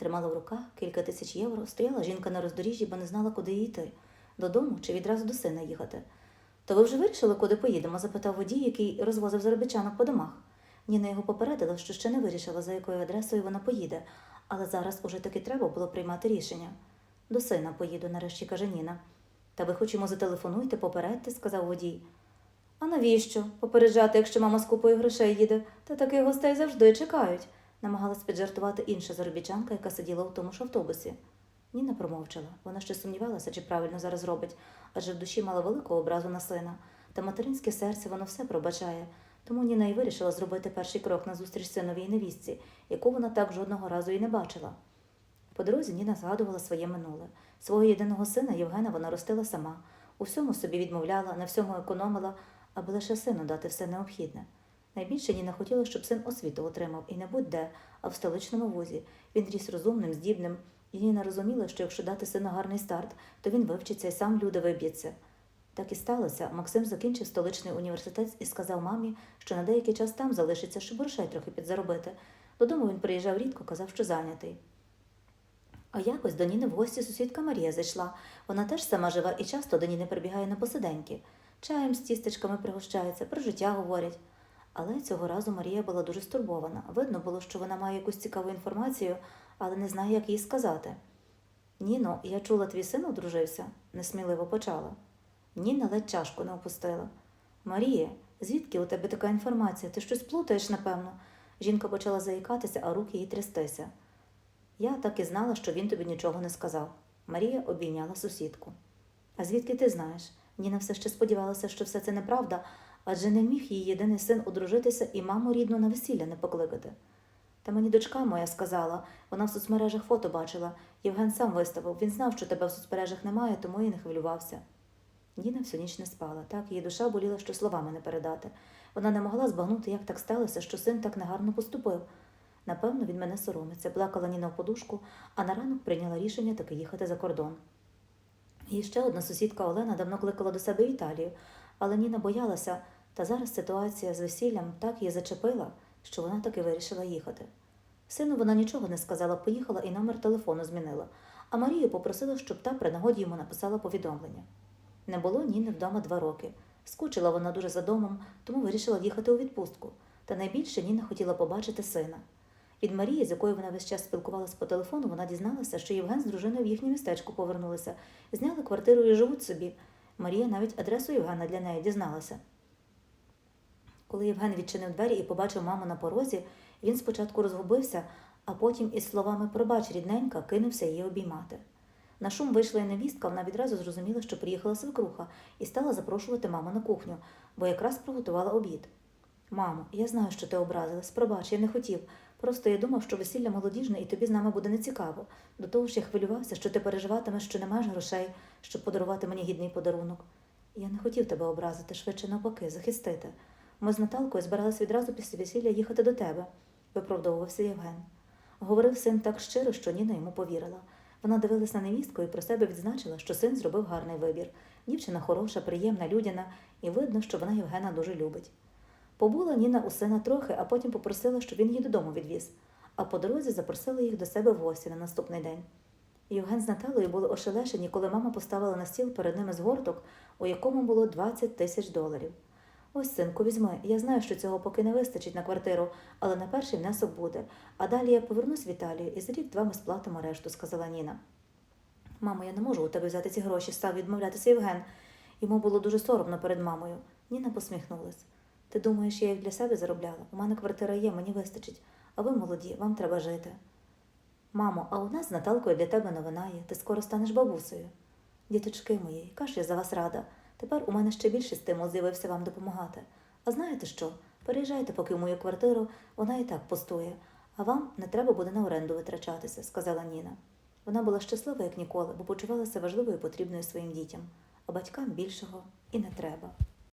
тримала в руках кілька тисяч євро, стояла жінка на роздоріжжі, бо не знала, куди йти додому чи відразу до сина їхати. То ви вже вирішили, куди поїдемо? запитав водій, який розвозив заробітчанок по домах. Ніна його попередила, що ще не вирішила, за якою адресою вона поїде, але зараз уже таки треба було приймати рішення. До сина поїду, нарешті каже Ніна. Та ви хоч йому зателефонуйте, попередьте, сказав водій. А навіщо? Попереджати, якщо мама з купою грошей їде, та таких гостей завжди чекають, намагалась піджартувати інша заробітчанка, яка сиділа у тому ж автобусі. Ніна промовчала. Вона ще сумнівалася, чи правильно зараз робить, адже в душі мала велику образу на сина. Та материнське серце воно все пробачає. Тому Ніна і вирішила зробити перший крок назустріч синовій невістці, яку вона так жодного разу і не бачила. По дорозі Ніна згадувала своє минуле. Свого єдиного сина Євгена вона ростила сама. У всьому собі відмовляла, на всьому економила, аби лише сину дати все необхідне. Найбільше Ніна хотіла, щоб син освіту отримав і не будь-де, а в столичному вузі. Він ріс розумним, здібним, і Ніна розуміла, що якщо дати сину гарний старт, то він вивчиться і сам люди виб'ється. Так і сталося. Максим закінчив столичний університет і сказав мамі, що на деякий час там залишиться, щоб грошей трохи підзаробити. Додому він приїжджав рідко, казав, що зайнятий. А якось до Ніни в гості сусідка Марія зайшла. Вона теж сама жива і часто до Ніни прибігає на посиденьки. Чаєм з тістечками пригощається, про життя говорять. Але цього разу Марія була дуже стурбована. Видно було, що вона має якусь цікаву інформацію, але не знає, як їй сказати. Ніно, я чула, твій син одружився, несміливо почала. Ніна ледь чашку не опустила. Марія, звідки у тебе така інформація? Ти щось плутаєш, напевно. Жінка почала заїкатися, а руки їй трястися. Я так і знала, що він тобі нічого не сказав. Марія обійняла сусідку. А звідки ти знаєш? Ніна все ще сподівалася, що все це неправда, адже не міг її єдиний син одружитися і маму рідну на весілля не покликати. Та мені дочка моя сказала, вона в соцмережах фото бачила. Євген сам виставив. Він знав, що тебе в соцмережах немає, тому і не хвилювався. Ніна всю ніч не спала. Так, її душа боліла, що словами не передати. Вона не могла збагнути, як так сталося, що син так негарно поступив. Напевно, він мене соромиться, плакала Ніна в подушку, а на ранок прийняла рішення таки їхати за кордон. І ще одна сусідка Олена давно кликала до себе в Італію, але Ніна боялася, та зараз ситуація з весіллям так її зачепила, що вона таки вирішила їхати. Сину вона нічого не сказала, поїхала і номер телефону змінила, а Марію попросила, щоб та при нагоді йому написала повідомлення. Не було Ніни вдома два роки. Скучила вона дуже за домом, тому вирішила їхати у відпустку. Та найбільше Ніна хотіла побачити сина. Від Марії, з якою вона весь час спілкувалася по телефону, вона дізналася, що Євген з дружиною в їхнє містечко повернулися, зняли квартиру і живуть собі. Марія навіть адресу Євгена для неї дізналася. Коли Євген відчинив двері і побачив маму на порозі, він спочатку розгубився, а потім із словами Пробач, рідненька, кинувся її обіймати. На шум вийшла і невістка, вона відразу зрозуміла, що приїхала свекруха, і стала запрошувати маму на кухню, бо якраз приготувала обід. Мамо, я знаю, що ти образилась. Пробач, я не хотів. Просто я думав, що весілля молодіжне і тобі з нами буде нецікаво. До того ж я хвилювався, що ти переживатимеш, що не маєш грошей, щоб подарувати мені гідний подарунок. Я не хотів тебе образити, швидше навпаки, захистити. Ми з Наталкою збирались відразу після весілля їхати до тебе, виправдовувався Євген. Говорив син так щиро, що Ніна йому повірила. Вона дивилась на невістку і про себе відзначила, що син зробив гарний вибір. Дівчина хороша, приємна, людяна, і видно, що вона Євгена дуже любить. Побула Ніна у сина трохи, а потім попросила, щоб він її додому відвіз, а по дорозі запросила їх до себе в гості на наступний день. Євген з Наталою були ошелешені, коли мама поставила на стіл перед ними згорток, у якому було 20 тисяч доларів. Ось, синку, візьми. Я знаю, що цього поки не вистачить на квартиру, але на перший внесок буде. А далі я повернусь в Італію і за рік-два ми сплатимо решту, сказала Ніна. Мамо, я не можу у тебе взяти ці гроші, став відмовлятися Євген. Йому було дуже соромно перед мамою. Ніна посміхнулась. Ти думаєш, я їх для себе заробляла? У мене квартира є, мені вистачить, а ви молоді, вам треба жити. Мамо, а у нас з Наталкою для тебе новина є, ти скоро станеш бабусею. Діточки мої, яка ж я за вас рада. Тепер у мене ще більший стимул з'явився вам допомагати. А знаєте що? Переїжджайте поки в мою квартиру, вона і так пустує, а вам не треба буде на оренду витрачатися, сказала Ніна. Вона була щаслива, як ніколи, бо почувалася важливою і потрібною своїм дітям, а батькам більшого і не треба.